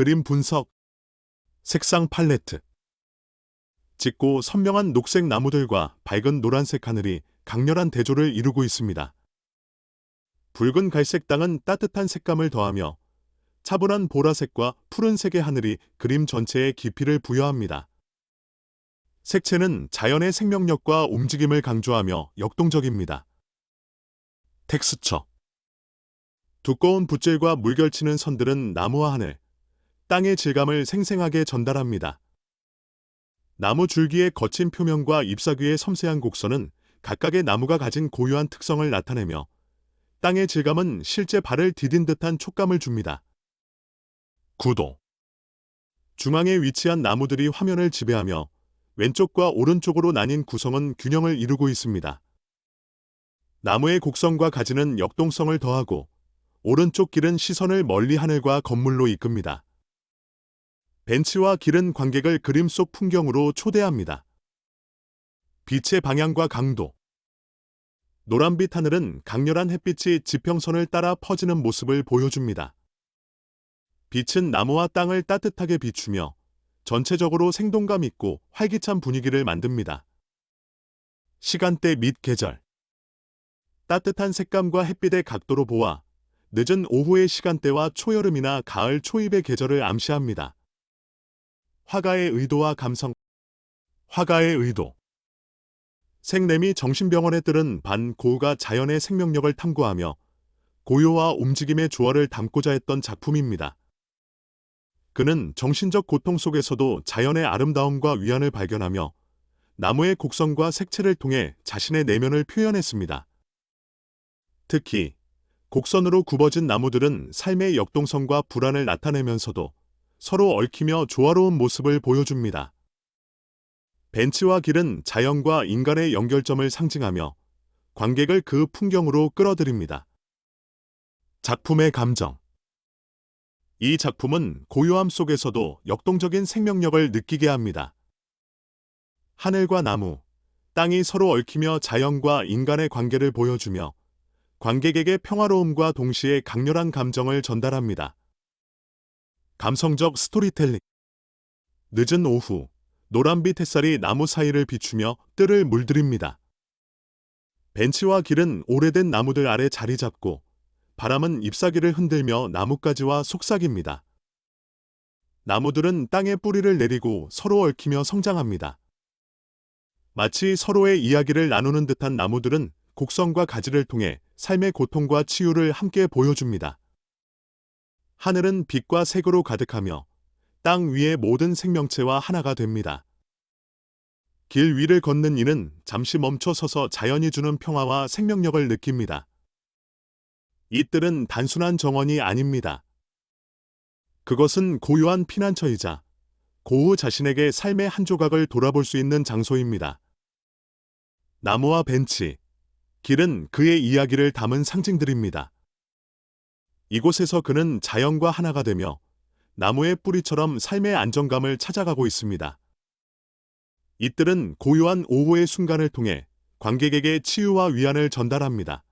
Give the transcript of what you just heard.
그림 분석, 색상 팔레트. 짙고 선명한 녹색 나무들과 밝은 노란색 하늘이 강렬한 대조를 이루고 있습니다. 붉은 갈색 땅은 따뜻한 색감을 더하며 차분한 보라색과 푸른색의 하늘이 그림 전체에 깊이를 부여합니다. 색채는 자연의 생명력과 움직임을 강조하며 역동적입니다. 텍스처 두꺼운 붓질과 물결치는 선들은 나무와 하늘, 땅의 질감을 생생하게 전달합니다. 나무 줄기의 거친 표면과 잎사귀의 섬세한 곡선은 각각의 나무가 가진 고유한 특성을 나타내며 땅의 질감은 실제 발을 디딘 듯한 촉감을 줍니다. 구도 중앙에 위치한 나무들이 화면을 지배하며 왼쪽과 오른쪽으로 나뉜 구성은 균형을 이루고 있습니다. 나무의 곡선과 가지는 역동성을 더하고 오른쪽 길은 시선을 멀리 하늘과 건물로 이끕니다. 벤치와 길은 관객을 그림 속 풍경으로 초대합니다. 빛의 방향과 강도 노란빛 하늘은 강렬한 햇빛이 지평선을 따라 퍼지는 모습을 보여줍니다. 빛은 나무와 땅을 따뜻하게 비추며 전체적으로 생동감 있고 활기찬 분위기를 만듭니다. 시간대 및 계절 따뜻한 색감과 햇빛의 각도로 보아 늦은 오후의 시간대와 초여름이나 가을 초입의 계절을 암시합니다. 화가의 의도와 감성 화가의 의도 생내미 정신병원에 들은 반 고우가 자연의 생명력을 탐구하며 고요와 움직임의 조화를 담고자 했던 작품입니다. 그는 정신적 고통 속에서도 자연의 아름다움과 위안을 발견하며 나무의 곡선과 색채를 통해 자신의 내면을 표현했습니다. 특히 곡선으로 굽어진 나무들은 삶의 역동성과 불안을 나타내면서도 서로 얽히며 조화로운 모습을 보여줍니다. 벤치와 길은 자연과 인간의 연결점을 상징하며 관객을 그 풍경으로 끌어들입니다. 작품의 감정 이 작품은 고요함 속에서도 역동적인 생명력을 느끼게 합니다. 하늘과 나무, 땅이 서로 얽히며 자연과 인간의 관계를 보여주며 관객에게 평화로움과 동시에 강렬한 감정을 전달합니다. 감성적 스토리텔링 늦은 오후, 노란빛 햇살이 나무 사이를 비추며 뜰을 물들입니다. 벤치와 길은 오래된 나무들 아래 자리 잡고 바람은 잎사귀를 흔들며 나뭇가지와 속삭입니다. 나무들은 땅에 뿌리를 내리고 서로 얽히며 성장합니다. 마치 서로의 이야기를 나누는 듯한 나무들은 곡선과 가지를 통해 삶의 고통과 치유를 함께 보여줍니다. 하늘은 빛과 색으로 가득하며 땅 위의 모든 생명체와 하나가 됩니다. 길 위를 걷는 이는 잠시 멈춰 서서 자연이 주는 평화와 생명력을 느낍니다. 이 뜰은 단순한 정원이 아닙니다. 그것은 고요한 피난처이자 고우 자신에게 삶의 한 조각을 돌아볼 수 있는 장소입니다. 나무와 벤치, 길은 그의 이야기를 담은 상징들입니다. 이곳에서 그는 자연과 하나가 되며 나무의 뿌리처럼 삶의 안정감을 찾아가고 있습니다. 이들은 고요한 오후의 순간을 통해 관객에게 치유와 위안을 전달합니다.